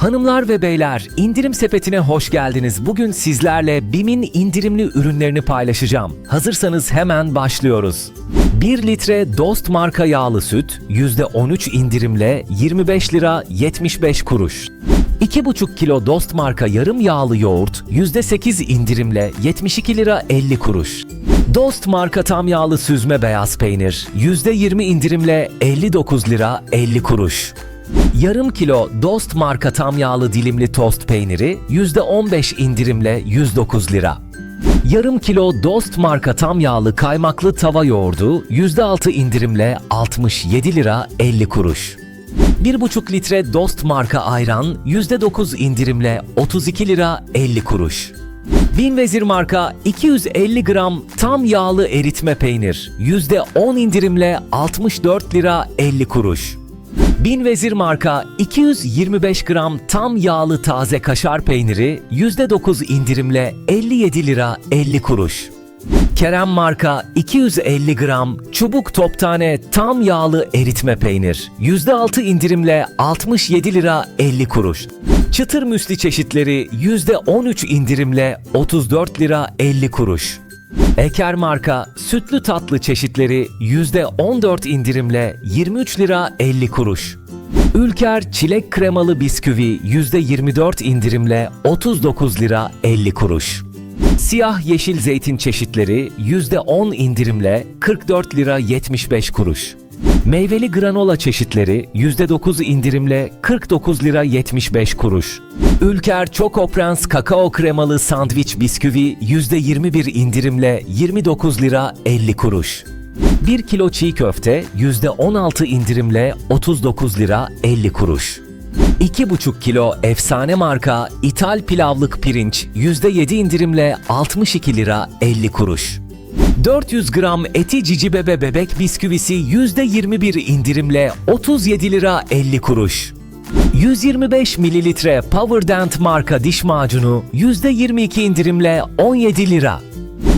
Hanımlar ve beyler, indirim sepetine hoş geldiniz. Bugün sizlerle BİM'in indirimli ürünlerini paylaşacağım. Hazırsanız hemen başlıyoruz. 1 litre Dost marka yağlı süt %13 indirimle 25 lira 75 kuruş. 2,5 kilo Dost marka yarım yağlı yoğurt %8 indirimle 72 lira 50 kuruş. Dost marka tam yağlı süzme beyaz peynir %20 indirimle 59 lira 50 kuruş. Yarım kilo Dost marka tam yağlı dilimli tost peyniri %15 indirimle 109 lira. Yarım kilo Dost marka tam yağlı kaymaklı tava yoğurdu %6 indirimle 67 lira 50 kuruş. 1,5 litre Dost marka ayran %9 indirimle 32 lira 50 kuruş. Bin Vezir marka 250 gram tam yağlı eritme peynir %10 indirimle 64 lira 50 kuruş. Bin Vezir marka 225 gram tam yağlı taze kaşar peyniri %9 indirimle 57 lira 50 kuruş. Kerem marka 250 gram çubuk top tane tam yağlı eritme peynir %6 indirimle 67 lira 50 kuruş. Çıtır müsli çeşitleri %13 indirimle 34 lira 50 kuruş. Eker marka sütlü tatlı çeşitleri %14 indirimle 23 lira 50 kuruş. Ülker çilek kremalı bisküvi %24 indirimle 39 lira 50 kuruş. Siyah yeşil zeytin çeşitleri %10 indirimle 44 lira 75 kuruş. Meyveli granola çeşitleri %9 indirimle 49 lira 75 kuruş. Ülker Choco Prens kakao kremalı sandviç bisküvi %21 indirimle 29 lira 50 kuruş. 1 kilo çiğ köfte %16 indirimle 39 lira 50 kuruş. 2,5 kilo efsane marka ithal pilavlık pirinç %7 indirimle 62 lira 50 kuruş. 400 gram eti cici bebe bebek bisküvisi %21 indirimle 37 lira 50 kuruş. 125 mililitre Powerdent marka diş macunu %22 indirimle 17 lira.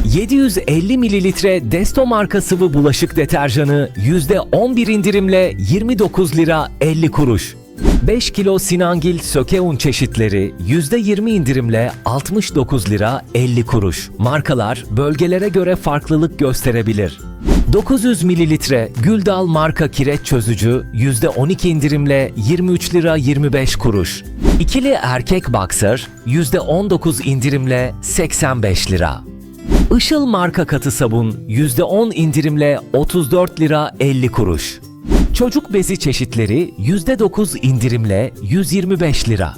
750 mililitre Desto marka sıvı bulaşık deterjanı %11 indirimle 29 lira 50 kuruş. 5 kilo Sinangil söke un çeşitleri %20 indirimle 69 lira 50 kuruş. Markalar bölgelere göre farklılık gösterebilir. 900 mililitre Güldal marka kireç çözücü %12 indirimle 23 lira 25 kuruş. İkili erkek boxer %19 indirimle 85 lira. Işıl marka katı sabun %10 indirimle 34 lira 50 kuruş. Çocuk bezi çeşitleri %9 indirimle 125 lira.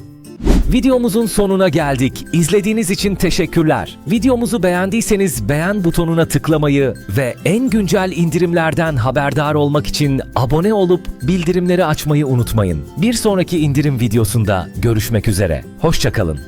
Videomuzun sonuna geldik. İzlediğiniz için teşekkürler. Videomuzu beğendiyseniz beğen butonuna tıklamayı ve en güncel indirimlerden haberdar olmak için abone olup bildirimleri açmayı unutmayın. Bir sonraki indirim videosunda görüşmek üzere. Hoşçakalın.